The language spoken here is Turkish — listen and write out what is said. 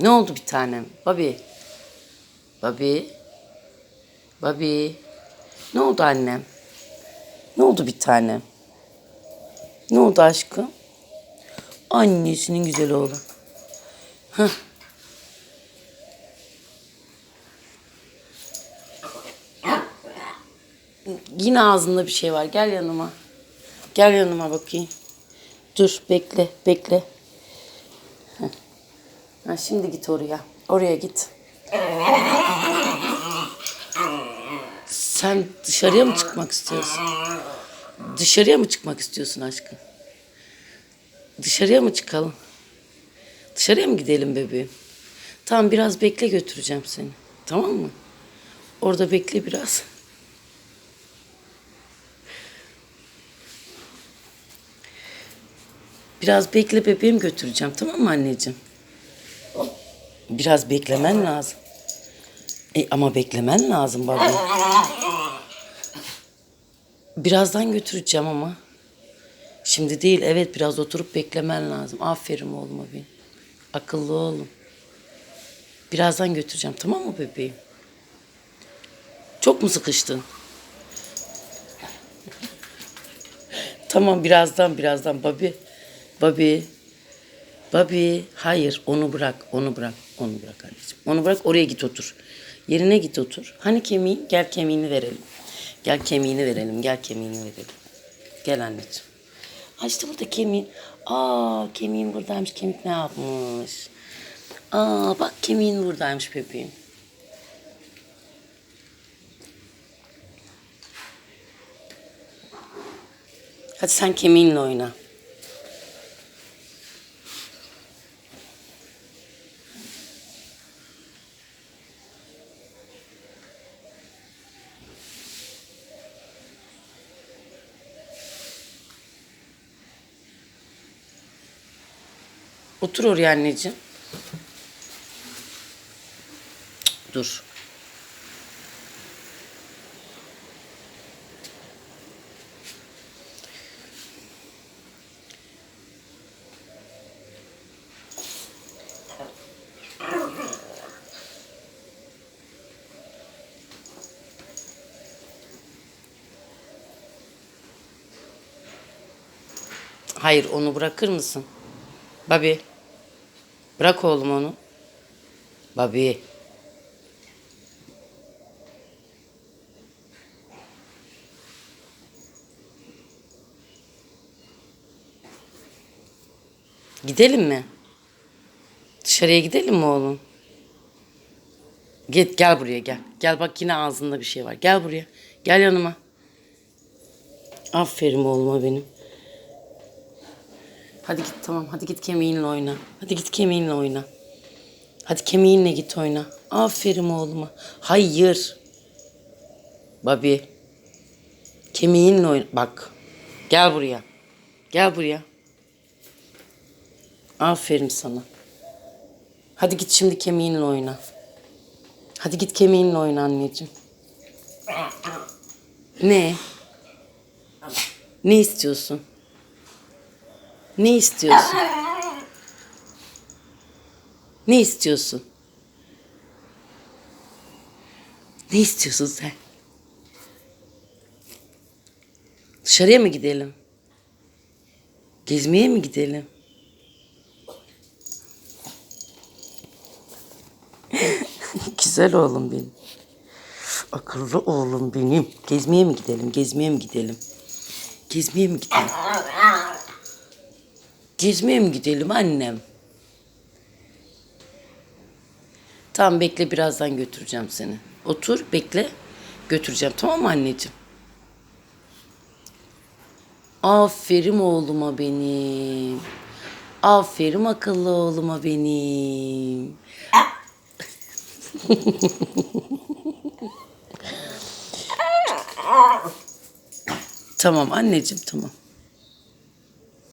Ne oldu bir tanem? Babi. Babi. Babi. Ne oldu annem? Ne oldu bir tanem? Ne oldu aşkım? Annesinin güzel oğlu. Hah. Yine ağzında bir şey var. Gel yanıma. Gel yanıma bakayım. Dur bekle bekle. Ha, şimdi git oraya. Oraya git. Sen dışarıya mı çıkmak istiyorsun? Dışarıya mı çıkmak istiyorsun aşkım? Dışarıya mı çıkalım? Dışarıya mı gidelim bebeğim? Tamam biraz bekle götüreceğim seni. Tamam mı? Orada bekle biraz. Biraz bekle bebeğim götüreceğim tamam mı anneciğim? Biraz beklemen lazım. E, ama beklemen lazım baba. Birazdan götüreceğim ama. Şimdi değil evet biraz oturup beklemen lazım. Aferin oğluma benim. Akıllı oğlum. Birazdan götüreceğim tamam mı bebeğim? Çok mu sıkıştın? tamam birazdan birazdan babi. Babi. Babi. Hayır onu bırak onu bırak. Onu bırak anneciğim. Onu bırak oraya git otur. Yerine git otur. Hani kemiğin? Gel kemiğini verelim. Gel kemiğini verelim. Gel kemiğini verelim. Gel anneciğim. Ha işte burada kemiğin. Aa kemiğin buradaymış. Kemik ne yapmış? Aa bak kemiğin buradaymış bebeğim. Hadi sen kemiğinle oyna. Otur oraya anneciğim. Dur. Hayır onu bırakır mısın? Babi. Bırak oğlum onu. Babi. Gidelim mi? Dışarıya gidelim mi oğlum? Git gel buraya gel. Gel bak yine ağzında bir şey var. Gel buraya. Gel yanıma. Aferin oğluma benim. Hadi git tamam. Hadi git kemiğinle oyna. Hadi git kemiğinle oyna. Hadi kemiğinle git oyna. Aferin oğluma. Hayır. Babi. Kemiğinle oyna. Bak. Gel buraya. Gel buraya. Aferin sana. Hadi git şimdi kemiğinle oyna. Hadi git kemiğinle oyna anneciğim. Ne? Ne istiyorsun? Ne istiyorsun? Ne istiyorsun? Ne istiyorsun sen? Dışarıya mı gidelim? Gezmeye mi gidelim? Güzel oğlum benim. Akıllı oğlum benim. Gezmeye mi gidelim? Gezmeye mi gidelim? Gezmeye mi gidelim? Gezmeye mi gidelim annem? Tamam bekle birazdan götüreceğim seni. Otur bekle. Götüreceğim tamam mı anneciğim? Aferin oğluma benim. Aferin akıllı oğluma benim. tamam anneciğim tamam.